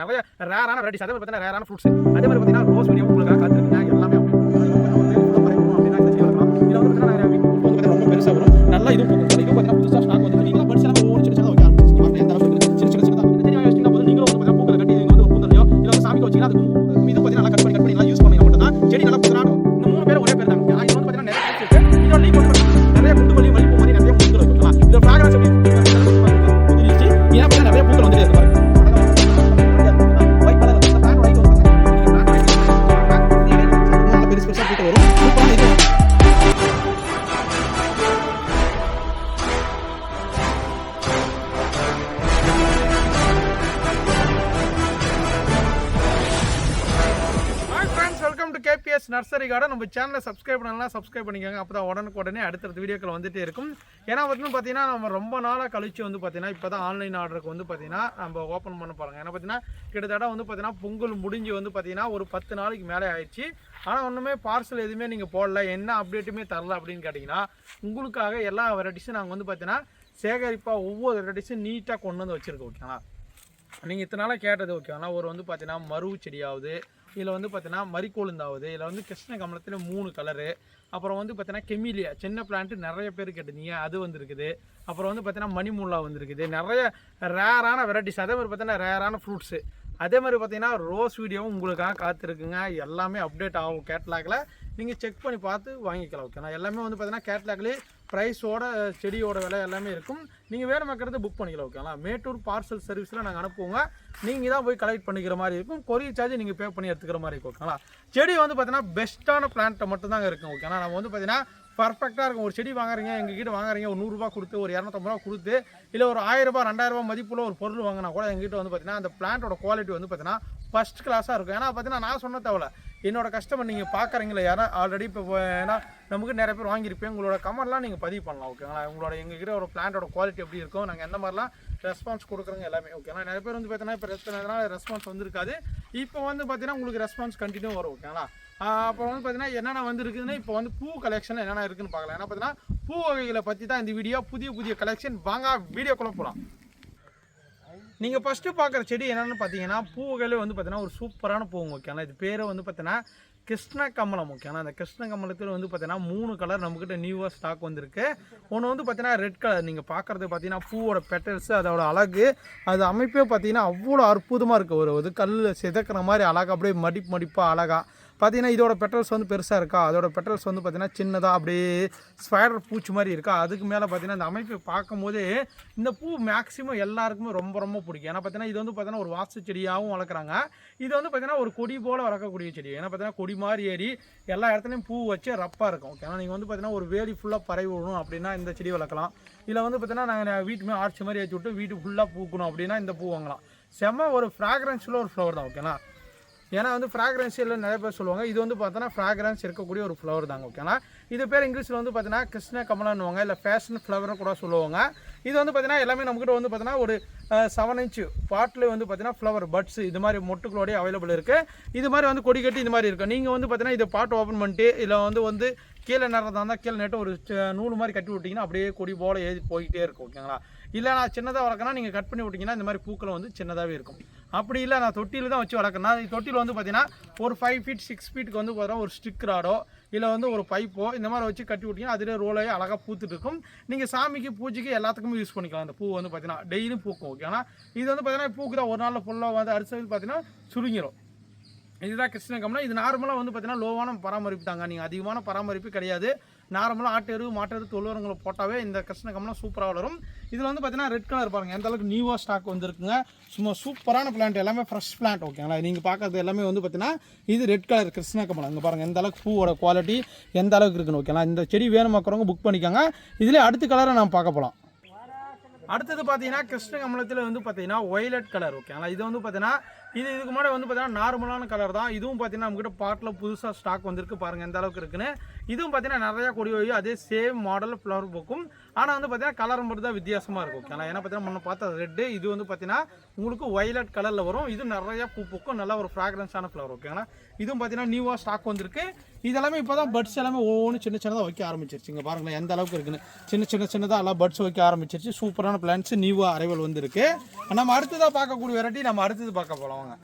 நிறைய ரேரான வெரைட்டிஸ் அதே மாதிரி பார்த்தீங்கன்னா ரேரான ஃப்ரூட்ஸ் அதே மாதிரி பார்த்தீங்கன்னா ரோஸ் வீடியோ உங்களுக்காக காத்திருக்குங்க எல்லாமே ரொம்ப பெருசாக வரும் நல்லா இதுவும் கேபிஎஸ் நம்ம சேனலை சப்ஸ்கிரைப் பண்ணலாம் சப்ஸ்கிரைப் பண்ணிக்கோங்க. அப்போ தான் உடனுக்குடனே அடுத்தடுத்த வீடியோக்கள் வந்துட்டே இருக்கும். ஏன்னா வந்து பார்த்தீங்கன்னா நம்ம ரொம்ப நாளாக கழிச்சு வந்து பார்த்தீங்கன்னா இப்போ தான் ஆன்லைன் ஆர்டருக்கு வந்து பார்த்தீங்கன்னா நம்ம ஓப்பன் பண்ண பாருங்கள் ஏன்னா பார்த்தீங்கன்னா கிட்டத்தட்ட வந்து பார்த்தீங்கன்னா பொங்கல் முடிஞ்சு வந்து பார்த்தீங்கன்னா ஒரு பத்து நாளைக்கு மேலே ஆயிடுச்சு. ஆனால் ஒன்றுமே பார்சல் எதுவுமே நீங்கள் போடல. என்ன அப்டேட்டுமே தரல அப்படின்னு கேட்டிங்கன்னா உங்களுக்காக எல்லா வெரைட்டிஸும் நாங்கள் வந்து பார்த்தீங்கன்னா சேகரிப்பாக ஒவ்வொரு வெரைட்டிஸும் நீட்டாக கொண்டு வந்து வச்சுருக்கோம் ஓகேங்களா நீங்கள் இத்தனை நாளாக கேட்டது ஓகேங்களா ஒரு வந்து பார்த்தீங்கன்னா மருவு செடியாவது இதில் வந்து பார்த்தீங்கன்னா மறிக்கொழுந்தாவது இதில் வந்து கிருஷ்ண கமலத்தில் மூணு கலரு அப்புறம் வந்து பார்த்தீங்கன்னா கெமிலியா. சின்ன பிளான்ட்டு நிறைய பேர் கேட்டிருந்தீங்க அது வந்துருக்குது. அப்புறம் வந்து பார்த்தீங்கன்னா மணிமூலா வந்திருக்குது. நிறைய ரேரான வெரைட்டிஸ் அதே மாதிரி பார்த்தீங்கன்னா ரேரான ஃப்ரூட்ஸு அதே மாதிரி பார்த்தீங்கன்னா ரோஸ் வீடியோவும் உங்களுக்காக காத்திருக்குங்க. எல்லாமே அப்டேட் ஆகும். கேட்லாகில் நீங்கள் செக் பண்ணி பார்த்து வாங்கிக்கலாம் ஓகேண்ணா எல்லாமே வந்து பார்த்தீங்கன்னா கேட்லாக்லேயே ப்ரைஸோட செடியோட விலை எல்லாமே இருக்கும். நீங்கள் வேறு மக்கிறது புக் பண்ணிக்கலாம் ஓகேங்களா மேட்டூர் பார்சல் சர்வீஸில் நாங்கள் அனுப்புவோங்க. நீங்கள் தான் போய் கலெக்ட் பண்ணிக்கிற மாதிரி இருக்கும். கொரியர் சார்ஜ் நீங்கள் பே பண்ணி எடுத்துக்கிற மாதிரி இருக்கும் ஓகேங்களா செடி வந்து பார்த்தீங்கன்னா பெஸ்ட்டான பிளான்ட்டை மட்டும்தாங்க இருக்கும் ஓகேங்களா நம்ம வந்து பார்த்தீங்கன்னா பர்ஃபெக்டாக இருக்கும். ஒரு செடி வாங்குறீங்க எங்ககிட்ட வாங்குறீங்க ஒரு நூறுரூவா கொடுத்து ஒரு இரநூத்தம்பது ரூபா கொடுத்து இல்லை ஒரு ஆயிரரூபா ரெண்டாயிரரூபா மதிப்புள்ள ஒரு பொருள் வாங்கினா கூட எங்ககிட்ட வந்து பார்த்தீங்கன்னா அந்த பிளான்ட்டோட குவாலிட்டி வந்து பார்த்தீங்கன்னா ஃபஸ்ட் கிளாஸாக இருக்கும். ஏன்னா பார்த்தீங்கன்னா நான் சொன்ன தேவை என்னோட கஸ்டமர் நீங்கள் பார்க்குறீங்களா யாரா ஆல்ரெடி இப்போ ஏன்னா நமக்கு நிறைய பேர் வாங்கியிருப்பேன் உங்களோட கமெண்ட்லாம் நீங்கள் பதிவு பண்ணலாம் ஓகேங்களா உங்களோட எங்ககிட்ட ஒரு பிளான்ட்டோட குவாலிட்டி எப்படி இருக்கும் நாங்கள் எந்த மாதிரிலாம் ரெஸ்பான்ஸ் கொடுக்குறோங்க எல்லாமே ஓகேங்களா நிறைய பேர் வந்து பார்த்தீங்கன்னா இப்போ எத்தனை ரெஸ்பான்ஸ் வந்திருக்காது. இப்போ வந்து பார்த்தீங்கன்னா உங்களுக்கு ரெஸ்பான்ஸ் கண்டினியூ வரும் ஓகேங்களா அப்புறம் வந்து பார்த்தீங்கன்னா என்னென்ன வந்துருக்குதுன்னா இப்போ வந்து பூ கலெக்ஷன் என்னென்ன இருக்குன்னு பார்க்கலாம். ஏன்னா பார்த்தீங்கன்னா பூ வகைகளை பற்றி தான் இந்த வீடியோ புதிய புதிய கலெக்ஷன் வாங்க வீடியோக்குள்ளே போகலாம் நீங்கள் ஃபஸ்ட்டு பார்க்குற செடி என்னென்னு பார்த்தீங்கன்னா பூ வகையிலே வந்து பார்த்தீங்கன்னா ஒரு சூப்பரான பூங்க ஓகேங்களா இது பேர் வந்து பார்த்தீங்கன்னா கிருஷ்ண கமலம் ஆனால் அந்த கிருஷ்ண கமலத்தில் வந்து பார்த்தீங்கன்னா மூணு கலர் நம்மக்கிட்ட நியூவாக ஸ்டாக் வந்திருக்கு. ஒன்று வந்து பார்த்தீங்கன்னா ரெட் கலர் நீங்கள் பார்க்குறது பார்த்தீங்கன்னா பூவோட பெட்டல்ஸ் அதோட அழகு அது அமைப்பே பார்த்தீங்கன்னா அவ்வளோ அற்புதமாக இருக்குது ஒரு இது கல் சிதக்கிற மாதிரி அழகாக அப்படியே மடிப்பு மடிப்பாக அழகாக பார்த்தீங்கன்னா இதோட பெட்ரல்ஸ் வந்து பெருசாக இருக்கா? அதோட பெட்ரல்ஸ் வந்து பார்த்தீங்கன்னா சின்னதாக அப்படியே ஸ்பைடர் பூச்சி மாதிரி இருக்கா? அதுக்கு மேலே பார்த்தீங்கன்னா இந்த அமைப்பை பார்க்கும்போதே இந்த பூ மேக்ஸிமம் எல்லாருக்குமே ரொம்ப ரொம்ப பிடிக்கும். ஏன்னா பார்த்தீங்கன்னா இது வந்து பார்த்தீங்கன்னா ஒரு வாசு செடியாகவும் வளர்க்குறாங்க. இது வந்து பார்த்தீங்கன்னா ஒரு கொடி போல் வளர்க்கக்கூடிய செடி. ஏன்னா பார்த்தீங்கன்னா கொடி மாதிரி ஏறி எல்லா இடத்துலையும் பூ வச்சு ரப்பாக இருக்கும். ஓகே நீங்கள் வந்து பார்த்தீங்கன்னா ஒரு வேலி ஃபுல்லாக பரவி விடணும் அப்படின்னா இந்த செடி வளர்க்கலாம். இதில் வந்து பார்த்தீங்கன்னா நாங்கள் வீட்டுமே ஆர்ச்சி மாதிரி ஏற்றி விட்டு வீட்டு ஃபுல்லாக பூக்கணும் அப்படின்னா இந்த பூ வாங்கலாம். செம்ம ஒரு ஃப்ராக்ரன்ஸில் ஒரு ஃப்ளவர் தான் ஓகேனா ஏன்னா வந்து ஃப்ராக்ரன்ஸியில் நிறைய பேர் சொல்லுவாங்க. இது வந்து பார்த்தோன்னா ஃப்ராக்ரன்ஸ் இருக்கக்கூடிய ஒரு ஃப்ளவர் தாங்க ஓகேனா இது பேர் இங்கிலீஷில் வந்து பார்த்தீங்கன்னா கிருஷ்ண கமலன்னுவாங்க. இல்லை ஃபேஷன் ஃப்ளவர்னு கூட சொல்லுவாங்க. இது வந்து பார்த்தீங்கன்னா எல்லாமே நம்மக்கிட்ட வந்து பார்த்தீங்கன்னா ஒரு செவன் இன்ச்சு பாட்டில் வந்து பார்த்தீங்கன்னா ஃப்ளவர் பட்ஸ் இது மாதிரி மொட்டுக்களோடய அவைலபிள் இருக்குது இது மாதிரி வந்து கொடி கட்டி இது மாதிரி இருக்கும் நீங்கள் வந்து பார்த்தீங்கன்னா இதை பாட்டு ஓப்பன் பண்ணிட்டு இதில் வந்து வந்து கீழே நேரதாக இருந்தால் கீழே நட்டு ஒரு நூல் மாதிரி கட்டி விட்டிங்கன்னா அப்படியே கொடி போல் ஏறி போய்கிட்டே இருக்கும் ஓகேங்களா இல்லை நான் சின்னதாக வளர்க்கணும் நீங்கள் கட் பண்ணி விட்டிங்கன்னா இந்த மாதிரி பூக்கள் வந்து சின்னதாகவே இருக்கும். அப்படி இல்லை நான் தொட்டியில் தான் வச்சு வளர்க்கணும் தொட்டியில் வந்து பார்த்தீங்கன்னா ஒரு ஃபைவ் ஃபீட் சிக்ஸ் ஃபீட்டுக்கு வந்து பார்த்தீங்கன்னா ஒரு ஸ்டிக் ராடோ இல்லை வந்து ஒரு பைப்போ இந்த மாதிரி வச்சு கட்டி விட்டிங்கன்னா அதிலே ரோலே அழகாக பூத்துட்டு இருக்கும். நீங்கள் சாமிக்கு பூஜைக்கு எல்லாத்துக்குமே யூஸ் பண்ணிக்கலாம். அந்த பூ வந்து பார்த்தீங்கன்னா டெய்லியும் பூக்கும் ஓகே ஆனால் இது வந்து பார்த்தீங்கன்னா தான் ஒரு நாளில் ஃபுல்லாக வந்து அரிசி பார்த்தீங்கன்னா சுருங்கிரும். இதுதான் கிருஷ்ணகம்னா இது நார்மலாக வந்து பார்த்தீங்கன்னா லோவான பராமரிப்பு தாங்க. நீங்கள் அதிகமான பராமரிப்பு கிடையாது. நார்மலாக ஆட்டு எருவு மாட்டு எருவு தொழுவரங்களை போட்டாவே இந்த கிருஷ்ண கமலம் சூப்பராக வளரும். இதில் வந்து பார்த்தீங்கன்னா ரெட் கலர் பாருங்கள் எந்த அளவுக்கு நியூவாக ஸ்டாக் வந்துருக்குங்க. சும்மா சூப்பரான பிளான்ட் எல்லாமே ஃப்ரெஷ் பிளான்ட் ஓகேங்களா நீங்கள் பார்க்கறது எல்லாமே வந்து பார்த்தீங்கன்னா இது ரெட் கலர் கிருஷ்ண கமலம். இங்கே பாருங்கள் எந்த அளவுக்கு பூவோட குவாலிட்டி எந்த அளவுக்கு இருக்குன்னு ஓகேங்களா இந்த செடி வேணுமாக்கிறவங்க புக் பண்ணிக்கோங்க. இதில் அடுத்த கலரை நம்ம பார்க்க போகலாம் அடுத்தது பார்த்தீங்கன்னா கிருஷ்ணகமலத்தில் வந்து பார்த்தீங்கன்னா ஒய்லட் கலர் ஓகேங்களா இது வந்து பார்த்தீங்கன்னா இது இதுக்கு முன்னாடி வந்து பார்த்தீங்கன்னா நார்மலான கலர் தான். இதுவும் பார்த்தீங்கன்னா நம்மகிட்ட பாட்டில் புதுசாக ஸ்டாக் வந்திருக்கு பாருங்கள் எந்த அளவுக்கு இருக்குன்னு. இதுவும் பார்த்தீங்கன்னா நிறையா கொடி அதே சேம் மாடல் ஃப்ளவர் புக்கும். ஆனால் வந்து பார்த்தீங்கன்னா கலர் மட்டும் தான் வித்தியாசமாக இருக்கும். ஓகேங்களா ஏன்னா பார்த்தீங்கன்னா முன்ன பார்த்தா ரெட்டு இது வந்து பார்த்தீங்கன்னா உங்களுக்கு ஒயலட் கலரில் வரும். இது நிறைய பூ பூக்கும் நல்ல ஒரு ஃப்ராக்ரன்ஸான ஃப்ளவர் ஓகேங்களா இதுவும் பார்த்தீங்கன்னா நியூவாக ஸ்டாக் வந்திருக்கு. இதெல்லாமே இப்போ தான் பட்ஸ் எல்லாமே ஒவ்வொன்றும் சின்ன சின்னதாக வைக்க ஆரம்பிச்சிருச்சு. இங்கே பாருங்களேன் எந்த அளவுக்கு இருக்குன்னு. சின்ன சின்ன சின்னதாக எல்லாம் பட்ஸ் வைக்க ஆரம்பிச்சிருச்சு. சூப்பரான பிளான்ஸ் நியூவாக அரைவல் வந்திருக்கு. நம்ம அடுத்ததாக பார்க்கக்கூடிய வெரைட்டி நம்ம அடுத்தது பார்க்க போகலாம் வாங்க.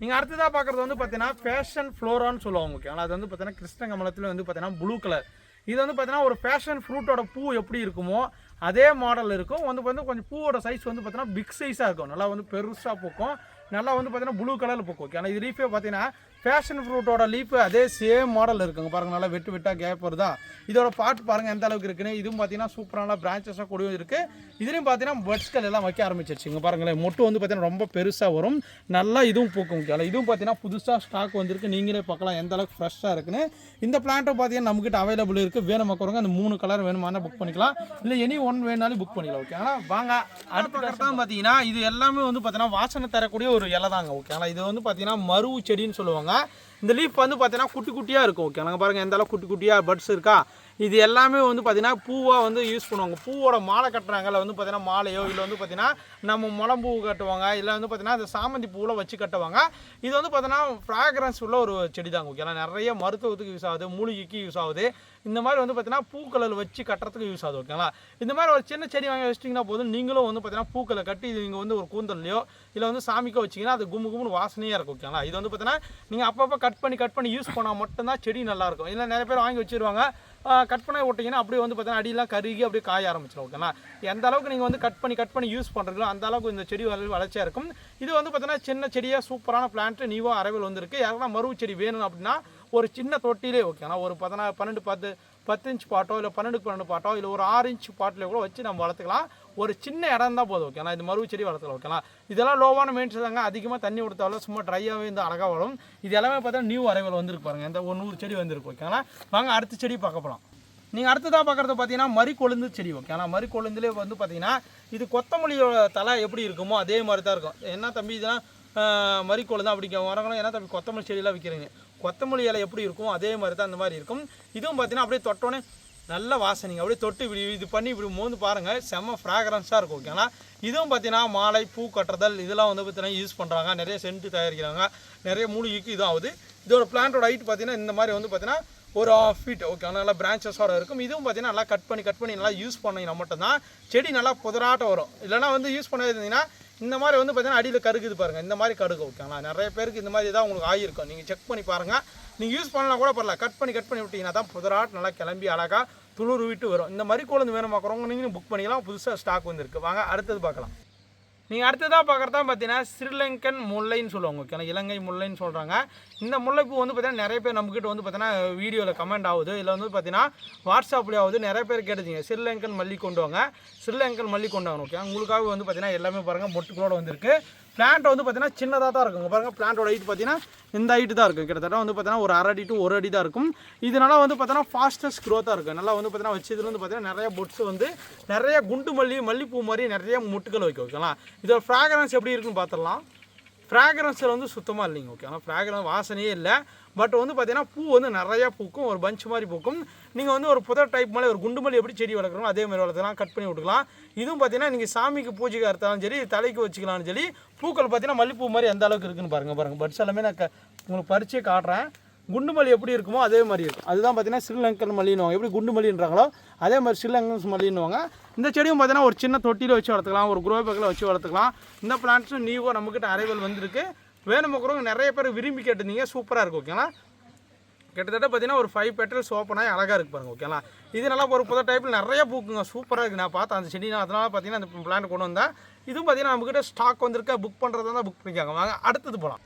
நீங்கள் அடுத்ததாக பார்க்குறது வந்து பார்த்தீங்கன்னா ஃபேஷன் ஃப்ளோரான்னு சொல்லுவாங்க ஓகேங்களா அது வந்து பார்த்தீங்கன்னா கிருஷ்ணகமலத்தில் வந்து பார்த்தீங்கன்னா ப்ளூ கலர் இது வந்து பார்த்தீங்கன்னா ஒரு ஃபேஷன் ஃப்ரூட்டோட பூ எப்படி இருக்குமோ அதே மாடல் இருக்கும். வந்து பார்த்தீங்கன்னா கொஞ்சம் பூவோட சைஸ் வந்து பார்த்தீங்கன்னா பிக் சைஸாக இருக்கும். நல்லா வந்து பெருசாக பூக்கும். நல்லா வந்து பார்த்தீங்கன்னா ப்ளூ கலரில் பூக்கும். ஓகே? ஆனால் இது ரீஃபே பார்த்தீங்கன்னா ஃபேஷன் ஃப்ரூட்டோட லீஃப் அதே சேம் மாடல் இருக்குங்க. பாருங்க நல்லா வெட்டு வெட்டா கேப் வருதா? இதோட பாட்டு பாருங்க எந்த அளவுக்கு இருக்குன்னு. இதுவும் பார்த்தீங்கன்னா சூப்பரான பிரான்ச்சஸாக கூடியும் இருக்கு. இதுலையும் பார்த்தீங்கன்னா பட்ஸ்கள் எல்லாம் வைக்க ஆரம்பிச்சிருச்சுங்க. பாருங்களேன் மொட்டு வந்து பார்த்தீங்கன்னா ரொம்ப பெருசாக வரும். நல்லா இதுவும் பூக்கும். ஓகே இதுவும் பார்த்தீங்கன்னா புதுசாக ஸ்டாக் வந்திருக்கு. நீங்களே பார்க்கலாம் எந்த அளவுக்கு ஃப்ரெஷ்ஷாக இருக்குன்னு. இந்த பிளான்ட்டும் பார்த்தீங்கன்னா நம்மகிட்ட அவைலபிள் இருக்குது வேணும் மக்கறவங்க அந்த மூணு கலர் வேணுமானா புக் பண்ணிக்கலாம். இல்லை எனி ஒன் வேணாலும் புக் பண்ணிக்கலாம் ஓகே ஆனால் வாங்க அடுத்த கரெக்டாக பார்த்தீங்கன்னா இது எல்லாமே வந்து பார்த்தீங்கன்னா வாசனை தரக்கூடிய ஒரு இலை தாங்க ஓகேங்களா இது வந்து பார்த்தீங்கன்னா மருவு செடின்னு சொல்லுவாங்க. இந்த லீஃப் வந்து பார்த்தீங்கன்னா குட்டி குட்டியாக இருக்கும் ஓகே நாங்கள் பாருங்கள் எந்த அளவுக்கு குட்டி குட்டியாக பட்ஸ் இருக்கா? இது எல்லாமே வந்து பார்த்தீங்கன்னா பூவாக வந்து யூஸ் பண்ணுவாங்க. பூவோட மாலை கட்டுறாங்கல்ல வந்து பார்த்தீங்கன்னா மாலையோ இல்லை வந்து பார்த்தீங்கன்னா நம்ம முளம்பூ கட்டுவாங்க இல்லை வந்து பார்த்தீங்கன்னா அந்த சாமந்தி பூவில் வச்சு கட்டுவாங்க. இது வந்து பார்த்தீங்கன்னா ஃப்ராக்ரன்ஸ் உள்ள ஒரு செடி தாங்க ஓகேங்களா நிறைய மருத்துவத்துக்கு யூஸ் ஆகுது மூலிகைக்கு யூஸ் ஆகுது. இந்த மாதிரி வந்து பார்த்தீங்கன்னா பூக்களில் வச்சு கட்டுறதுக்கு யூஸ் ஆகுது ஓகேங்களா இந்த மாதிரி ஒரு சின்ன செடி வாங்கி வச்சிட்டிங்கன்னா போதும். நீங்களும் வந்து பார்த்தீங்கன்னா பூக்களை கட்டி இது நீங்கள் வந்து ஒரு கூந்தல்லையோ இல்லை வந்து சாமிக்கோ வச்சிங்கன்னா அது கும்பு கும்முன்னு வாசனையாக இருக்கும் ஓகேங்களா இது வந்து பார்த்தீங்கன்னா நீங்கள் அப்பப்போ கட் பண்ணி கட் பண்ணி யூஸ் பண்ணால் மட்டும்தான் செடி நல்லாயிருக்கும் இல்லை நிறைய பேர் வாங்கி வச்சிருவாங்க. கட் பண்ணி விட்டிங்கன்னா அப்படியே வந்து பார்த்தீங்கன்னா அடியெல்லாம் கருகி அப்படியே காய ஆரம்பிச்சிடும் ஓகேங்களா எந்த அளவுக்கு நீங்கள் வந்து கட் பண்ணி கட் பண்ணி யூஸ் பண்ணுறீங்களோ அந்த அளவுக்கு இந்த செடி வள வளர்ச்சியாக இருக்கும். இது வந்து பார்த்தீங்கன்னா சின்ன செடியாக சூப்பரான பிளான்ட்டு நீவோ அரைவில் வந்திருக்கு. யாருன்னா மருவு செடி வேணும் அப்படின்னா ஒரு சின்ன தொட்டிலே ஓகேங்களா ஒரு பதினா பன்னெண்டு பத்து பத்து இன்ச் பாட்டோ இல்லை பன்னெண்டு பன்னெண்டு பாட்டோ இல்லை ஒரு ஆறு இன்ச் பாட்டில் கூட வச்சு நம்ம வளர்த்துக்கலாம். ஒரு சின்ன இடம் தான் போதும் ஓகேங்களா? இது மருவு செடி வளர்த்துக்கலாம் ஓகேங்களா? இதெல்லாம் லோவான மெயின்ஸ் தாங்க. அதிகமாக தண்ணி கொடுத்தாலும் சும்மா ட்ரையாகவே இந்த அழகாக வரும். இது எல்லாமே பார்த்தா நியூ அரைவல் வந்திருக்கு பாருங்கள் இந்த ஒரு நூறு செடி வந்திருக்கு ஓகேங்களா? வாங்க அடுத்த செடி பார்க்க போகலாம் நீங்கள் அடுத்ததாக பார்க்குறது பார்த்தீங்கன்னா மறி கொழுந்து செடி ஓகே ஆனால் மறி கொழுந்துலேயே வந்து பார்த்தீங்கன்னா இது கொத்தமல்லியோட தலை எப்படி இருக்குமோ அதே மாதிரி தான் இருக்கும். என்ன தம்பி இதெல்லாம் ஆஹ், மறி கொழுந்து அப்படி வரங்களும் ஏன்னா தம்பி கொத்தமல்லி செடியெல்லாம் விற்கிறீங்க. கொத்தமல்லி இலை எப்படி இருக்கும்? அதே மாதிரி தான் அந்த மாதிரி இருக்கும். இதுவும் பார்த்தீங்கன்னா அப்படியே தொட்டோன்னே நல்ல வாசனைங்க. அப்படியே தொட்டு இப்படி இது பண்ணி இப்படி மோந்து பாருங்கள் செம்ம ஃப்ராக்ரன்ஸாக இருக்கும் ஓகேங்களா இதுவும் பார்த்தீங்கன்னா மாலை பூ கட்டுறதல் இதெல்லாம் வந்து பார்த்தீங்கன்னா யூஸ் பண்ணுறாங்க நிறைய சென்ட் தயாரிக்கிறாங்க. நிறைய மூலிகைக்கு இதுவும் ஆகுது இதோட பிளான்ட்டோட ஹைட் பார்த்தீங்கன்னா இந்த மாதிரி வந்து பார்த்தீங்கன்னா ஒரு ஆஃப் ஃபீட் ஓகே நல்லா பிரான்ச்சஸோட இருக்கும். இதுவும் பார்த்தீங்கன்னா நல்லா கட் பண்ணி கட் பண்ணி நல்லா யூஸ் பண்ணிங்கன்னா மட்டும்தான் செடி நல்லா புதராட்டம் வரும். இல்லைனா வந்து யூஸ் பண்ண இருந்தீங்கன்னா இந்த மாதிரி வந்து பார்த்தீங்கன்னா அடியில் கருகுது பாருங்கள் இந்த மாதிரி கருகு ஓகேங்களா நிறைய பேருக்கு இந்த மாதிரி தான் உங்களுக்கு ஆகியிருக்கும். நீங்கள் செக் பண்ணி பாருங்கள் நீங்கள் யூஸ் பண்ணலாம் கூட பரல கட் பண்ணி கட் பண்ணி விட்டீங்கன்னா தான் புதராட் நல்லா கிளம்பி அழகாக துளுர் விட்டு வரும். இந்த மாதிரி குழந்தை வேணும் பார்க்குறவங்க நீங்களும் புக் பண்ணிக்கலாம். புதுசாக ஸ்டாக் வந்துருக்கு. வாங்க அடுத்தது பார்க்கலாம். நீங்கள் அடுத்ததாக பார்க்குறதா பார்த்தீங்கன்னா ஸ்ரீலங்கன் முல்லைன்னு சொல்லுவாங்க ஓகேனா இலங்கை முல்லைன்னு சொல்கிறாங்க இந்த முல்லைப்பூ வந்து பார்த்தீங்கன்னா நிறைய பேர் நம்மக்கிட்ட வந்து பார்த்தீங்கன்னா வீடியோவில் கமெண்ட் ஆகுது. இல்லை வந்து பார்த்தீங்கன்னா வாட்ஸ்அப்லேயே ஆகுது நிறைய பேர் கேட்டுச்சிங்க ஸ்ரீலங்கன் மல்லி கொண்டு வாங்க. ஸ்ரீலங்கன் மல்லி கொண்டு வாங்க ஓகே உங்களுக்காக வந்து பார்த்தீங்கன்னா எல்லாமே பாருங்கள் மொட்டுக்களோடு வந்திருக்கு. பிளான்ட் வந்து பார்த்தீங்கன்னா சின்னதாக தான் இருக்குங்க பாருங்கள் பிளான்ட்டோட ஹைட் பார்த்தீங்கன்னா இந்த ஹைட்டு தான் இருக்கும். கிட்டத்தட்ட வந்து பார்த்தீங்கன்னா ஒரு அரை அடி டு ஒரு அடி தான் இருக்கும். இதனால வந்து பார்த்தீங்கன்னா ஃபாஸ்டஸ்ட் க்ரோத்தாக இருக்கும். நல்லா வந்து பார்த்தீங்கன்னா வச்சதுல வந்து பார்த்தீங்கன்னா நிறைய பொட்ஸ் வந்து நிறைய குண்டு மல்லி மல்லிப்பூ மாதிரி நிறைய முட்டுகள் வைக்க ஓகேங்களா இதோட ஃப்ராக்ரன்ஸ் எப்படி இருக்குன்னு பார்த்துடலாம் ஃப்ராக்ரன்ஸில் வந்து சுத்தமாக இல்லைங்க ஓகே ஆனால் ஃப்ராக்ரன்ஸ் வாசனையே இல்லை. பட் வந்து பார்த்தீங்கன்னா பூ வந்து நிறையா பூக்கும் ஒரு பஞ்ச் மாதிரி பூக்கும். நீங்கள் வந்து ஒரு புதர் டைப் மேலே ஒரு குண்டு மல்லி எப்படி செடி வளர்க்குறோம் அதே மாதிரி வளர்த்துலாம் கட் பண்ணி விட்டுக்கலாம். இதுவும் பார்த்தீங்கன்னா நீங்கள் சாமிக்கு பூஜைக்கு அறுத்தாலும் சரி தலைக்கு வச்சுக்கலாம்னு சொல்லி பூக்கள் பார்த்தீங்கன்னா மல்லிப்பூ மாதிரி எந்த அளவுக்கு இருக்குன்னு பாருங்கள் பாருங்கள் பட்ஸ் எல்லாமே நான் க- உங்களுக்கு பறிச்சே காட்டுறேன். குண்டு மல்லி எப்படி இருக்குமோ அதே மாதிரி இருக்கும் அதுதான் பார்த்தீங்கன்னா ஸ்ரீலங்கன் மல்லின்னுவாங்க. எப்படி குண்டு மல்லின்றாங்களோ அதே மாதிரி ஸ்ரீலங்கன் மல்லின்னுவாங்க. இந்த செடியும் பார்த்தீங்கன்னா ஒரு சின்ன தொட்டியில் வச்சு வளர்த்துக்கலாம். ஒரு குரோ பேக்கில் வச்சு வளர்த்துக்கலாம். இந்த பிளான்ட்ஸும் நீவோ நம்மக்கிட்ட அரைவல் வந்திருக்கு. வேணும் பார்க்குறவங்க நிறைய பேர் விரும்பி கேட்டிருந்தீங்க. சூப்பராக இருக்கும் ஓகேங்களா கிட்டத்தட்ட பார்த்தீங்கன்னா ஒரு ஃபைவ் பெட்டல்ஸ் ஓப்பன் ஆகி அழகாக இருக்கு பாருங்க ஓகேங்களா இது நல்லா ஒரு புது டைப்பில் நிறைய பூக்குங்க. சூப்பராக இருக்குது நான் பார்த்தேன் அந்த செடி நான் அதனால பார்த்தீங்கன்னா அந்த பிளான் கொண்டு வந்தேன். இதுவும் பார்த்தீங்கன்னா நம்மக்கிட்ட ஸ்டாக் வந்திருக்க. புக் பண்ணுறதா தான் புக் பண்ணிக்காங்க. வாங்க அடுத்தது போகலாம்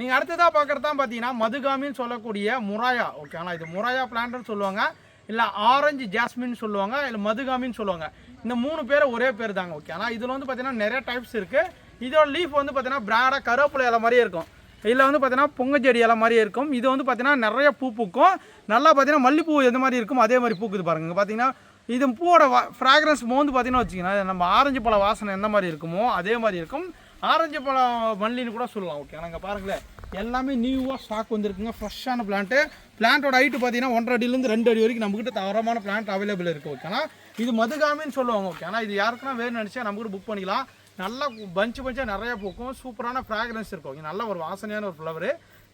நீங்கள் அடுத்ததாக பார்க்குறது தான் பார்த்தீங்கன்னா மதுகாமின்னு சொல்லக்கூடிய முராயா ஓகேங்களா இது முராயா பிளான்ட்னு சொல்லுவாங்க. இல்லை ஆரஞ்சு ஜாஸ்மின் சொல்லுவாங்க இல்லை மதுகாமின்னு சொல்லுவாங்க. இந்த மூணு பேர் ஒரே பேர் தாங்க ஓகே ஆனால் இதில் வந்து பார்த்தீங்கன்னா நிறைய டைப்ஸ் இருக்குது இதோட லீஃப் வந்து பார்த்தீங்கன்னா பிராடாக கருவேப்பிலை இலை மாதிரியே இருக்கும். இதில் வந்து பார்த்தீங்கன்னா பொங்கச்செடி இலை மாதிரியே இருக்கும். இது வந்து பார்த்தீங்கன்னா நிறைய பூ பூக்கும். நல்லா பார்த்தீங்கன்னா மல்லிப்பூ எந்த மாதிரி இருக்கும் அதே மாதிரி பூக்குது பாருங்க. பார்த்தீங்கன்னா இது பூவோட ஃப்ராக்ரன்ஸ் மோந்து பார்த்தீங்கன்னா வச்சிங்கன்னா நம்ம ஆரஞ்சு பழ வாசனை எந்த மாதிரி இருக்குமோ அதே மாதிரி இருக்கும். ஆரஞ்சு பழம் மல்லின்னு கூட சொல்லலாம் ஓகே ஆனால் நாங்கள் பாருங்களேன். எல்லாமே நியூவாக ஸ்டாக் வந்திருக்குங்க. ஃப்ரெஷ்ஷான பிளான்ட்டு பிளான்ட்டோட ஹைட்டு பார்த்தீங்கன்னா ஒன்றரை அடியிலேருந்து ரெண்டு அடி வரைக்கும் நம்மக்கிட்ட தரமான பிளான்ட் அவைலபிள் இருக்குது ஓகேனா இது மதுகாமின்னு சொல்லுவாங்க ஓகே ஆனால் இது யாருக்குன்னா வேணும்னு நினச்சா நம்ம கூட புக் பண்ணிக்கலாம். நல்லா பஞ்சு பஞ்சாக நிறையா பூக்கும். சூப்பரான ஃப்ராக்ரன்ஸ் இருக்கும். ஓகே நல்ல ஒரு வாசனையான ஒரு ஃப்ளவர்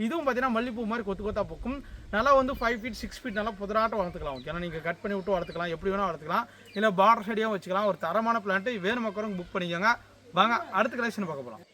இதுவும் பார்த்தீங்கன்னா மல்லிப்பூ மாதிரி கொத்து கொத்தா பூக்கும். நல்லா வந்து ஃபைவ் ஃபீட் சிக்ஸ் ஃபீட் நல்லா புதராட்டம் வளர்த்துக்கலாம் ஓகே ஏன்னா நீங்கள் கட் பண்ணி விட்டு வளர்த்துக்கலாம். எப்படி வேணால் வளர்த்துக்கலாம். இல்லை பார்டர் செடியாக வச்சுக்கலாம். ஒரு தரமான பிளான்ட்டு வேணும் மக்களும் புக் பண்ணிக்கோங்க. வாங்க அடுத்த கலெக்ஷன் பார்க்க போகலாம்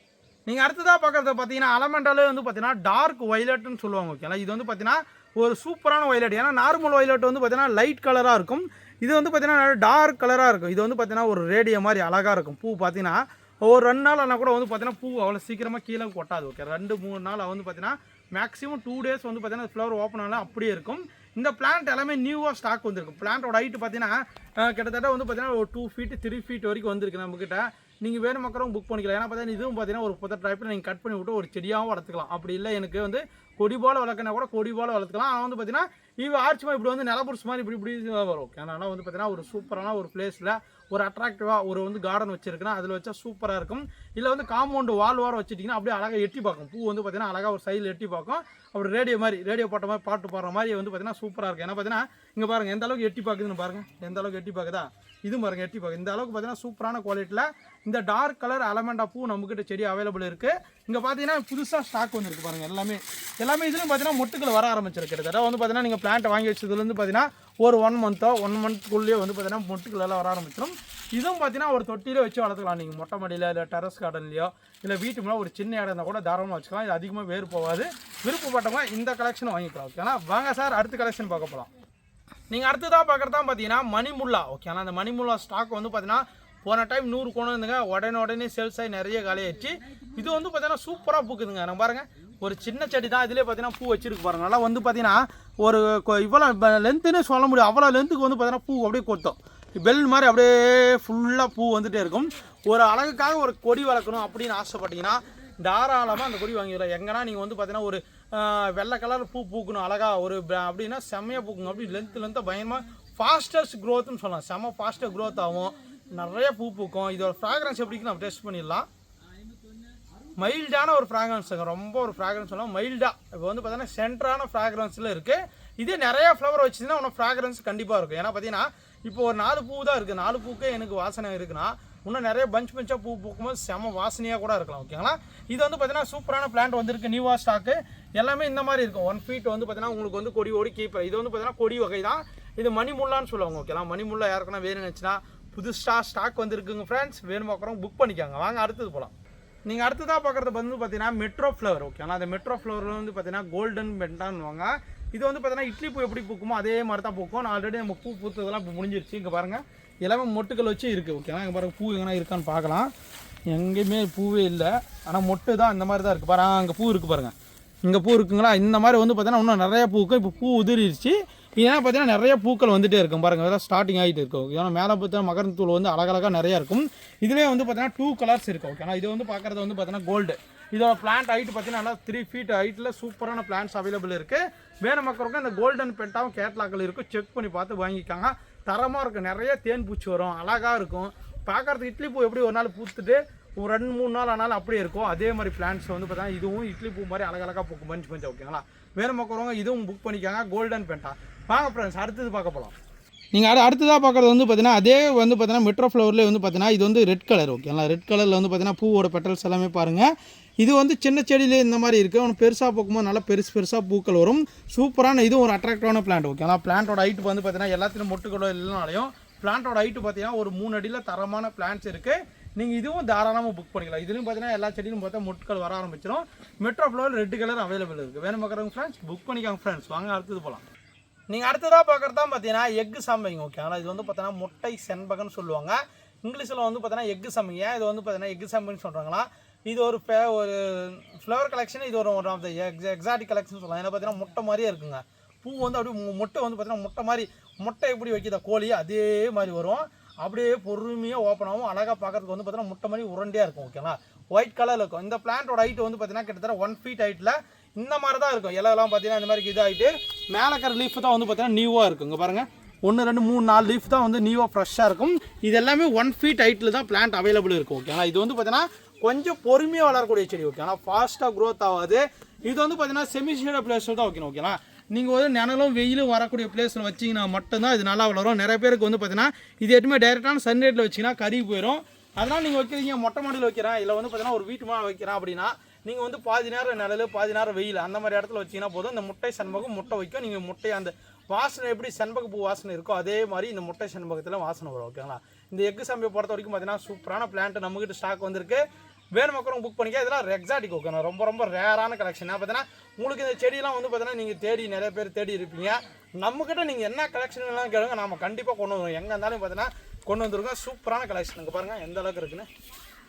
நீங்கள் அடுத்ததாக பார்க்குறது பார்த்தீங்கன்னா அலமெண்டாலே வந்து பார்த்தீங்கன்னா டார்க் ஒய்லெட்னு சொல்லுவாங்க ஓகேங்களா இது வந்து பார்த்தீங்கன்னா ஒரு சூப்பரான ஒய்லெட் ஏன்னா நார்மல் ஒய்லெட் வந்து பார்த்தீங்கன்னா லைட் கலராக இருக்கும். இது வந்து பார்த்தீங்கன்னா டார்க் கலராக இருக்கும். இது வந்து பார்த்தீங்கன்னா ஒரு ரேடியோ மாதிரி அழகாக இருக்கும். பூ பார்த்தீங்கன்னா ஒரு ரெண்டு நாள் ஆனால் கூட வந்து பார்த்தீங்கன்னா பூ அவ்வளோ சீக்கிரமாக கீழே கொட்டாது ஓகே ரெண்டு மூணு நாள் வந்து பார்த்தீங்கன்னா மேக்ஸிமம் டூ டேஸ் வந்து பார்த்தீங்கன்னா ஃப்ளவர் ஓப்பன் ஆனால் அப்படியே இருக்கும். இந்த பிளான்ட் எல்லாமே நியூவாக ஸ்டாக் வந்துருக்கும் பிளான்ட்டோட ஹைட் பார்த்தீங்கன்னா கிட்டத்தட்ட வந்து பார்த்தீங்கன்னா ஒரு டூ ஃபீட் த்ரீ ஃபீட் வரைக்கும் வந்திருக்கு நம்மக்கிட்ட நீங்கள் வேணும் மக்களும் புக் பண்ணிக்கலாம். ஏன்னா பார்த்தீங்கன்னா இதுவும் பார்த்தீங்கன்னா ஒரு புத்த டைப்பில் நீங்கள் கட் பண்ணி விட்டு ஒரு செடியாகவும் வளர்த்துக்கலாம். அப்படி இல்லை எனக்கு வந்து கொடி போல வளர்க்கனா கூட கொடி போல வளர்த்துக்கலாம். ஆனால் வந்து பார்த்தீங்கன்னா இவ ஆர்ச்சுமா இப்படி வந்து நிலபுருஷ் மாதிரி இப்படி இப்படி வரும். ஓகே வந்து பார்த்தீங்கன்னா ஒரு சூப்பரான ஒரு பிளேஸில் ஒரு அட்ராக்டிவாக ஒரு வந்து கார்டன் வச்சுருக்குன்னா அதில் வச்சா சூப்பராக இருக்கும். இல்லை வந்து காம்பவுண்டு வால் வாரம் வச்சுட்டிங்கன்னா அப்படியே அழகாக எட்டி பார்க்கும். பூ வந்து பார்த்தீங்கன்னா அழகாக ஒரு சைடில் எட்டி பார்க்கும். அப்புறம் ரேடியோ மாதிரி ரேடியோ போட்ட மாதிரி பாட்டு பாடுற மாதிரி வந்து பார்த்தீங்கன்னா சூப்பராக இருக்கும். ஏன்னா பார்த்தீங்கன்னா இங்கே பாருங்கள் எந்த அளவுக்கு எட்டி பார்க்குதுன்னு பாருங்கள் எந்த அளவுக்கு எட்டி பார்க்குதா? இது மாதிரி எட்டி பார்க்க இந்த அளவுக்கு பார்த்தீங்கன்னா சூப்பரான குவாலிட்டியில் இந்த டார்க் கலர் அலமெண்டா பூ நம்மக்கிட்ட செடி அவைலபிள் இருக்குது இங்கே பார்த்தீங்கன்னா புதுசாக ஸ்டாக் வந்துருக்கு பாருங்கள் எல்லாமே. எல்லாமே இதுலையும் பார்த்தீங்கன்னா மொட்டுக்கள் வர ஆரம்பிச்சிருக்கு கிட்டத்தட்ட. வந்து பார்த்தீங்கன்னா நீங்கள் பிளான்ட் வாங்கி வச்சதுலேருந்து பார்த்தீங்கன்னா ஒரு ஒன் மந்த்தோ ஒன் மந்த்துக்குள்ளேயே வந்து பார்த்தீங்கன்னா மொட்டுக்கள் எல்லாம் வர ஆரம்பிச்சிடும் இதுவும் பார்த்தீங்கன்னா ஒரு தொட்டியில் வச்சு வளர்த்துக்கலாம். நீங்கள் மொட்டை மாடியில் இல்லை டெரஸ் கார்டன்லையோ இல்லை வீட்டு மேலே ஒரு சின்ன இடம் இருந்தால் கூட தாராளமாக வச்சுக்கலாம். இது அதிகமாக வேறு போகாது. விருப்பப்பட்டவங்க இந்த கலெக்ஷன் வாங்கிக்கலாம். ஓகேனா வாங்க சார் அடுத்த கலெக்ஷன் பார்க்க போகலாம் நீங்கள் அடுத்ததாக பார்க்குறது தான் பார்த்தீங்கன்னா மணிமுல்லா ஓகே ஆனால் அந்த மணிமுல்லா ஸ்டாக் வந்து பார்த்தீங்கன்னா போன டைம் நூறு கொண்டு வந்துங்க. உடனே உடனே சேல்ஸ் ஆகி நிறைய காலியாயிடுச்சு இது வந்து பார்த்தீங்கன்னா சூப்பராக பூக்குதுங்க. நம்ம பாருங்கள் ஒரு சின்ன செடி தான் இதிலே பார்த்தீங்கன்னா பூ வச்சிருக்கு பாருங்க. நல்லா வந்து பார்த்தீங்கன்னா ஒரு கொ- இவ்வளோ லென்த்துன்னு சொல்ல முடியும் அவ்வளோ லென்த்துக்கு வந்து பார்த்தீங்கன்னா பூ அப்படியே கொத்தும். பெல் மாதிரி அப்படியே ஃபுல்லாக பூ வந்துகிட்டே இருக்கும். ஒரு அழகுக்காக ஒரு கொடி வளர்க்கணும் அப்படின்னு ஆசைப்பட்டீங்கன்னா தாராளமாக அந்த கொடி வாங்கிடலாம். எங்கன்னா நீங்கள் வந்து பார்த்தீங்கன்னா ஒரு வெள்ளை கலர் பூ பூக்கணும் அழகாக ஒரு அப்படின்னா செம்மையாக பூக்குங்க அப்படி லென்த்து லென்த்தாக பயங்கரமாக ஃபாஸ்டஸ்ட் க்ரோத்துன்னு சொல்லலாம். செம்ம ஃபாஸ்ட்டாக க்ரோத் ஆகும். நிறைய பூ பூக்கும். இதோட ஃப்ராக்ரன்ஸ் எப்படிக்கு நம்ம டெஸ்ட் பண்ணிடலாம். மைல்டான ஒரு ஃப்ராக்ரன்ஸுங்க ரொம்ப ஒரு ஃப்ராக்ரன்ஸ் சொல்லலாம். மைல்டாக இப்போ வந்து பார்த்தீங்கன்னா சென்டரான ஃப்ராக்ரன்ஸில் இருக்குது இதே நிறைய ஃப்ளவர் வச்சுருந்தா உனக்கு ஃப்ராக்ரன்ஸ் கண்டிப்பாக இருக்கும். ஏன்னா பார்த்தீங்கன்னா இப்போ ஒரு நாலு பூ தான் இருக்குது நாலு பூக்கே எனக்கு வாசனை இருக்குன்னா இன்னும் நிறைய பஞ்ச் பஞ்சாக பூ பூக்கும்போது செம வாசனையாக கூட இருக்கலாம் ஓகேங்களா இது வந்து பார்த்தீங்கன்னா சூப்பரான பிளான்ட் வந்திருக்கு நியூவா ஸ்டாக்கு எல்லாமே இந்த மாதிரி இருக்கும். ஒன் ஃபீட் வந்து பார்த்தீங்கன்னா உங்களுக்கு வந்து கொடி ஓடி கீப்பர் இது வந்து பார்த்தீங்கன்னா கொடி வகை தான் இது மணிமுல்லான்னு சொல்லுவாங்க ஓகேங்களா மணிமுல்லா யாருக்குன்னா வேணும்னு புதுசாக ஸ்டாக் வந்திருக்குங்க ஃப்ரெண்ட்ஸ் வேணுமா பார்க்குறோம் புக் பண்ணிக்காங்க. வாங்க அடுத்தது போகலாம் நீங்கள் அடுத்ததாக பார்க்குறது வந்து பார்த்தீங்கன்னா மெட்ரோ ஃப்ளவர் ஓகேங்களா அந்த மெட்ரோ ஃப்ளவரில் வந்து பார்த்தீங்கன்னா கோல்டன் பெண்டான்னுவாங்க இது வந்து பார்த்தீங்கன்னா இட்லி பூ எப்படி பூக்குமோ அதே மாதிரி தான் பூக்கும். நான் ஆல்ரெடி நம்ம பூ பூத்ததெல்லாம் இப்போ முடிஞ்சிருச்சு. இங்கே பாருங்கள் எல்லாமே மொட்டுக்கள் வச்சு இருக்குது ஓகேங்களா இங்கே பாருங்கள் பூ எங்கன்னா இருக்கான்னு பார்க்கலாம். எங்கேயுமே பூவே இல்லை. ஆனால் மொட்டு தான் இந்த மாதிரி தான் இருக்குது பாருங்க அங்கே பூ இருக்குது பாருங்கள் இங்கே பூ இருக்குங்களா? இந்த மாதிரி வந்து பார்த்தீங்கன்னா இன்னும் நிறைய பூக்கும் இப்போ பூ உதிரிடுச்சு ஏன்னா பார்த்தீங்கன்னா நிறைய பூக்கள் வந்துகிட்டே இருக்கும். பாருங்கள் இதெல்லாம் ஸ்டார்டிங் ஆகிட்டு இருக்கும் ஏன்னா மேலே பார்த்தீங்கன்னா மகரந்தூள் வந்து அழகழகாக நிறையா இருக்கும். இதுலேயே வந்து பார்த்தீங்கன்னா டூ கலர்ஸ் இருக்கும் ஓகேனா இது வந்து பார்க்குறது வந்து பார்த்தீங்கன்னா கோல்டு இதோட பிளான்ட் ஹைட் பார்த்தீங்கன்னா த்ரீ ஃபீட் ஹைட்டில் சூப்பரான பிளான்ஸ் அவைலபிள் இருக்குது வேணும் மக்களுக்கு இந்த கோல்டன் பெட்டாவும் கேட்லாக்கில் இருக்கும் செக் பண்ணி பார்த்து வாங்கிக்காங்க. தரமாக இருக்கும் நிறைய தேன் பூச்சி வரும். அழகாக இருக்கும். பார்க்கறதுக்கு இட்லி பூ எப்படி ஒரு நாள் பூத்துட்டு ஒரு ரெண்டு மூணு நாள் ஆனாலும் அப்படியே இருக்கும். அதே மாதிரி பிளான்ஸ் வந்து பார்த்தீங்கன்னா இதுவும் இட்லி பூ மாதிரி அழகழகாக பூக்கும். பஞ்சு பஞ்சு. ஓகேங்களா வேறு மக்களவங்க இதுவும் புக் பண்ணிக்காங்க. கோல்டன் பென்டா வாங்க ஃப்ரெண்ட்ஸ் அடுத்தது பார்க்க போகலாம் நீங்கள் அடு அடுத்ததாக பார்க்குறது வந்து பார்த்தீங்கன்னா அதே வந்து பார்த்தீங்கன்னா மெட்ரோ ஃப்ளவர்லேயே வந்து பார்த்தீங்கன்னா இது வந்து ரெட் கலர் ஓகேங்களா ரெட் கலரில் வந்து பார்த்தீங்கன்னா பூவோட பெட்டல்ஸ் எல்லாமே பாருங்கள் இது வந்து சின்ன செடியிலே இந்த மாதிரி இருக்குது ஒன்று பெருசாக பூக்கும்போது நல்லா பெருசு பெருசாக பூக்கள் வரும். சூப்பரான இது ஒரு அட்ராக்டிவான பிளான்ட் ஓகேங்களா பிளான்ட்டோட ஹைட் வந்து பார்த்தீங்கன்னா எல்லாத்துலையும் மொட்டுகளோ இல்லைனாலையும் பிளான்ட்டோட ஹைட்டு பார்த்தீங்கன்னா ஒரு மூணு அடியில் தரமான பிளான்ட்ஸ் இருக்குது நீங்கள் இதுவும் தாராளமாக புக் பண்ணிக்கலாம். இதுலையும் பார்த்தீங்கன்னா எல்லா செடியிலும் பார்த்தா மொட்டுக்கள் வர ஆரம்பிச்சிடும் metro flower red colour available இருக்குது வேணும் பார்க்குறவங்க ஃப்ரெண்ட்ஸ் புக் பண்ணிக்காங்க ஃப்ரெண்ட்ஸ் வாங்க அடுத்தது போகலாம் நீங்கள் அடுத்ததாக பார்க்குறது தான் பார்த்தீங்கன்னா எக்கு சம்பைங்க ஓகே ஆனால் இது வந்து பார்த்தீங்கன்னா முட்டை செண்பகன்னு சொல்லுவாங்க. இங்கிலீஷில் வந்து பார்த்தீங்கன்னா எக்கு சம்பைங்க ஏன் இது வந்து பார்த்தீங்கன்னா எக்கு சம்பைன்னு சொல்கிறாங்களா இது ஒரு ஃபே ஒரு ஃப்ளவர் கலெக்ஷன் இது ஒரு one of the ex exotic collection சொல்லலாம். ஏன்னா பார்த்தீங்கன்னா முட்டை மாதிரியே இருக்குங்க. பூ வந்து அப்படியே முட்டை வந்து பார்த்தீங்கன்னா முட்டை மாதிரி முட்டை எப்படி வைக்கிற கோழி அதே மாதிரி வரும். அப்படியே பொறுமையாக ஓப்பன் ஆகும். அழகாக பார்க்கறதுக்கு வந்து பார்த்தீங்கன்னா முட்டை மாதிரி உருண்டையாக இருக்கும் ஓகேங்களா ஒயிட் கலரில் இருக்கும். இந்த பிளான்ட்டோட ஹைட் வந்து பார்த்தீங்கன்னா கிட்டத்தட்ட ஒன் ஃபீட் ஹைட்டில் இந்த மாதிரி தான் இருக்கும். இலையெல்லாம் பார்த்தீங்கன்னா இந்த மாதிரி இதாகிட்டு மேலே இருக்கிற லீஃப் தான் வந்து பார்த்தீங்கன்னா நியூவாக இருக்குங்க பாருங்கள் ஒன்று ரெண்டு மூணு நாலு லீஃப் தான் வந்து நியூவாக ஃப்ரெஷ்ஷாக இருக்கும். இது எல்லாமே ஒன் ஃபீட் ஹைட்டில் தான் பிளான்ட் அவைலபிள் இருக்கும் ஓகேங்களா இது வந்து பார்த்தீங்கன்னா கொஞ்சம் பொறுமையாக வளரக்கூடிய செடி ஓகே ஆனால் ஃபாஸ்ட்டாக க்ரோத் ஆகாது. இது வந்து பார்த்தீங்கன்னா செமி ஷேட பிளேஸில் தான் வைக்கணும் ஓகேங்களா நீங்கள் வந்து நிழலும் வெயிலும் வரக்கூடிய பிளேஸில் வச்சிங்கன்னா மட்டும்தான் இது நல்லா வளரும். நிறைய பேருக்கு வந்து பார்த்தீங்கன்னா இது எட்டுமே டைரெக்டான சன்லைட்டில் வச்சிங்கன்னா கறி போயிடும் அதனால் நீங்கள் வைக்கிறீங்க மொட்டை மாடியில் வைக்கிறேன் இல்லை வந்து பார்த்தீங்கன்னா ஒரு வீட்டு மேலே வைக்கிறேன் அப்படின்னா நீங்கள் வந்து பாதி நேரம் நிழல் பாதி நேரம் வெயில் அந்த மாதிரி இடத்துல வச்சிங்கன்னா போதும். இந்த முட்டை சண்பகம் முட்டை வைக்கும். நீங்கள் முட்டை அந்த வாசனை எப்படி செண்பக பூ வாசனை இருக்கோ அதே மாதிரி இந்த முட்டை செண்பகத்தில் வாசனை வரும் ஓகேங்களா இந்த எக்கு சம்பை பொறுத்த வரைக்கும் பார்த்தீங்கன்னா சூப்பரான பிளான்ட் நம்மகிட்ட ஸ்டாக் வந்திருக்கு. வேணும் மக்களும் புக் பண்ணிக்க. இதெல்லாம் எக்ஸாட்டிக் ஓகே ரொம்ப ரொம்ப ரேரான கலெக்ஷன் பார்த்தீங்கன்னா உங்களுக்கு இந்த செடியெல்லாம் வந்து பார்த்தீங்கன்னா நீங்கள் தேடி நிறைய பேர் தேடி இருப்பீங்க. நம்மக்கிட்ட நீங்கள் என்ன கலெக்ஷன் எல்லாம் கேளுங்க. நம்ம கண்டிப்பாக கொண்டு வருவோம் எங்கே இருந்தாலும் பார்த்தீங்கன்னா கொண்டு வந்துருக்கோம். சூப்பரான கலெக்ஷன் இங்கே பாருங்கள் எந்த அளவுக்கு இருக்குன்னு.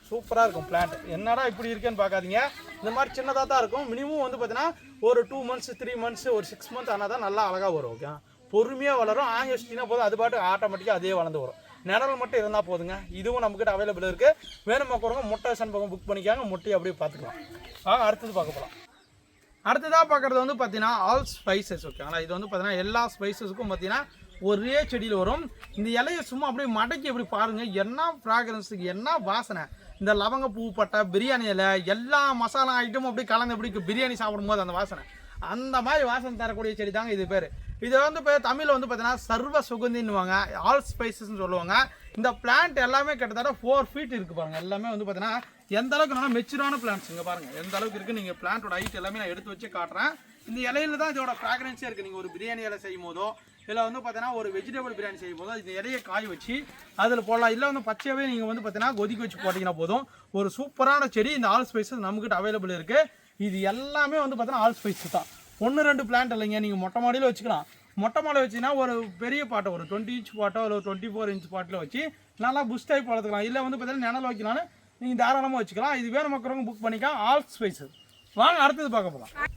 சூப்பராக இருக்கும் பிளான்ட் என்னடா இப்படி இருக்குன்னு பார்க்காதீங்க இந்த மாதிரி சின்னதாக தான் இருக்கும். மினிமம் வந்து பார்த்தீங்கன்னா ஒரு டூ மந்த்ஸ் த்ரீ மந்த்ஸ் ஒரு சிக்ஸ் மந்த்ஸ் ஆனால் தான் நல்லா அழகாக வரும் ஓகே பொறுமையாக வளரும். ஆங்கி வச்சிட்டிங்கன்னா போதும். அது பாட்டு ஆட்டோமேட்டிக்காக அதே வளர்ந்து வரும். நிழல் மட்டும் இருந்தால் போதுங்க. இதுவும் நம்மக்கிட்ட அவைலபிள் இருக்குது வேணும் பார்க்குறவங்க முட்டை சன்பகம் புக் பண்ணிக்காங்க. முட்டையை அப்படியே பார்த்துக்கலாம். ஆ அடுத்தது பார்க்க போகலாம் அடுத்ததாக பார்க்குறது வந்து பார்த்தீங்கன்னா ஆல் ஸ்பைசஸ் ஓகேங்களா இது வந்து பார்த்தீங்கன்னா எல்லா ஸ்பைசஸுக்கும் பார்த்தீங்கன்னா ஒரே செடியில் வரும். இந்த இலையை சும்மா அப்படியே மடக்கி எப்படி பாருங்கள் என்ன ஃப்ராக்ரன்ஸுக்கு என்ன வாசனை. இந்த லவங்க பூ பட்டை பிரியாணி இலை எல்லா மசாலா ஐட்டமும் அப்படியே கலந்து எப்படி பிரியாணி சாப்பிடும்போது அந்த வாசனை. அந்த மாதிரி வாசனை தரக்கூடிய செடி தாங்க இது பேர். இது வந்து இப்போ தமிழில் வந்து பார்த்தீங்கன்னா சர்வ சுகந்தின்னுவாங்க. ஆல் ஸ்பைசஸ்னு சொல்லுவாங்க. இந்த பிளான்ட் எல்லாமே கிட்டத்தட்ட ஃபோர் ஃபீட் இருக்குது பாருங்கள் எல்லாமே வந்து பார்த்தீங்கன்னா எந்த அளவுக்கு நல்லா மெச்சூரான பிளான்ட்ஸ் இங்கே எந்த அளவுக்கு இருக்குது நீங்கள் பிளான்ட்டோட ஹைட் எல்லாமே நான் எடுத்து வச்சு காட்டுறேன். இந்த இலையில தான் இதோட ஃப்ராக்ரன்ஸே இருக்குது நீங்கள் ஒரு பிரியாணி இலை செய்யும் போதோ இல்லை வந்து பார்த்தீங்கன்னா ஒரு வெஜிடபிள் பிரியாணி செய்யும் போதோ இந்த இலையை காய வச்சு அதில் போடலாம். இல்லை வந்து பச்சையாகவே நீங்கள் வந்து பார்த்தீங்கன்னா கொதிக்க வச்சு போட்டிங்கன்னா போதும். ஒரு சூப்பரான செடி இந்த ஆல் ஸ்பைசஸ் நம்மக்கிட்ட அவைலபிள் இருக்குது இது எல்லாமே வந்து பார்த்தீங்கன்னா ஆல் ஸ்பைஸ் தான். ஒன்று ரெண்டு பிளான்ட் இல்லைங்க. நீங்கள் மொட்டை மாடியில் வச்சுக்கலாம். மொட்டை மாடி வச்சிங்கன்னா ஒரு பெரிய பாட்டை ஒரு டுவெண்ட்டி இன்ச் பாட்டோ இல்லை டுவெண்ட்டி ஃபோர் இன்ச் பாட்டில் வச்சு நல்லா புஷ் டைப் வளர்த்துக்கலாம் இல்லை வந்து பார்த்தீங்கன்னா நிழல் வைக்கலாம்னு நீங்கள் தாராளமாக வச்சுக்கலாம். இது வேணும் மக்களவங்க புக் பண்ணிக்கலாம். ஆல் ஸ்பைசஸ் வாங்க அடுத்தது பார்க்க போகலாம்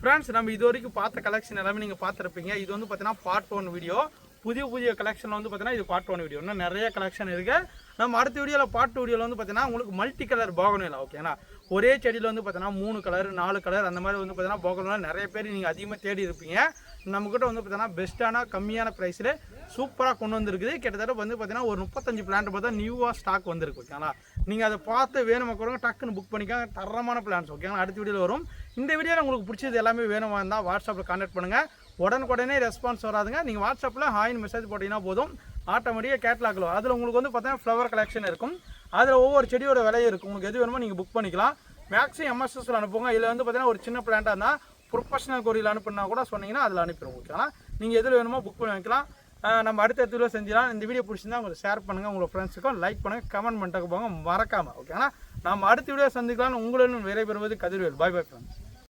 ஃப்ரெண்ட்ஸ் நம்ம இது வரைக்கும் பார்த்த கலெக்ஷன் எல்லாமே நீங்கள் பார்த்துருப்பீங்க. இது வந்து பார்த்தீங்கன்னா பார்ட் ஒன் வீடியோ புதிய புதிய கலெக்ஷனில் வந்து பார்த்தீங்கன்னா இது பார்ட் ஒன் வீடியோ இன்னும் நிறைய கலெக்ஷன் இருக்குது நம்ம அடுத்த வீடியோவில் பார்ட் வீடியோவில் வந்து பார்த்தீங்கன்னா உங்களுக்கு மல்டி கலர் போகணும் ஓகேனா ஒரே செடியில் வந்து பார்த்தீங்கன்னா மூணு கலர் நாலு கலர் அந்த மாதிரி வந்து பார்த்தீங்கன்னா போகலாம் நிறைய பேர் நீங்கள் அதிகமாக தேடி இருப்பீங்க. நம்மக்கிட்ட வந்து பார்த்தீங்கன்னா பெஸ்ட்டான கம்மியான ப்ரைஸில் சூப்பராக கொண்டு வந்திருக்குது. கிட்டத்தட்ட வந்து பார்த்தீங்கன்னா ஒரு முப்பத்தஞ்சு பிளான்ட் பார்த்தா நியூவாக ஸ்டாக் வந்திருக்கு ஓகேங்களா நீங்கள் அதை பார்த்து வேணும் கூட டக்குன்னு புக் பண்ணிக்காங்க. தரமான பிளான்ஸ் ஓகேங்களா அடுத்த வீடியோவில் வரும். இந்த வீடியோவில் உங்களுக்கு பிடிச்சது எல்லாமே வேணுமா இருந்தால் வாட்ஸ்அப்பில் கான்டாக்ட் பண்ணுங்கள் உடனுக்குடனே ரெஸ்பான்ஸ் வராதுங்க. நீங்கள் வாட்ஸ்அப்பில் ஹாயின் மெசேஜ் போட்டிங்கன்னா போதும். ஆட்டோமேட்டிக்காக கேட்லாக்ல அதில் உங்களுக்கு வந்து பார்த்தீங்கன்னா ஃப்ளவர் கலெக்ஷன் இருக்கும். அதில் ஒவ்வொரு செடியோட விலையும் இருக்கும் உங்களுக்கு எது வேணுமோ நீங்கள் புக் பண்ணிக்கலாம். மேக்ஸிமம் எம்எஸ்எஸ்ல அனுப்புங்க. இதில் வந்து பார்த்தீங்கன்னா ஒரு சின்ன பிளான்ட்டாக இருந்தால் ப்ரொஃபஷனல் கொரியில் அனுப்புனா கூட சொன்னீங்கன்னா அதில் அனுப்பிடுவோம். ஓகேங்களா நீங்கள் எதில் வேணுமோ புக் பண்ணி வைக்கலாம். நம்ம அடுத்த இடத்துல செஞ்சிடலாம். இந்த வீடியோ பிடிச்சிருந்தா உங்களுக்கு ஷேர் பண்ணுங்கள் உங்கள் ஃப்ரெண்ட்ஸுக்கும் லைக் பண்ணுங்கள் கமெண்ட் பண்ணிட்டு போங்க. மறக்காமல் ஓகேங்களா நம்ம அடுத்த வீடியோ சந்திக்கலாம் உங்களுடன் விரைபெறுவது கதிர்வேல். பாய் பாய் ஃப்ரெண்ட்ஸ்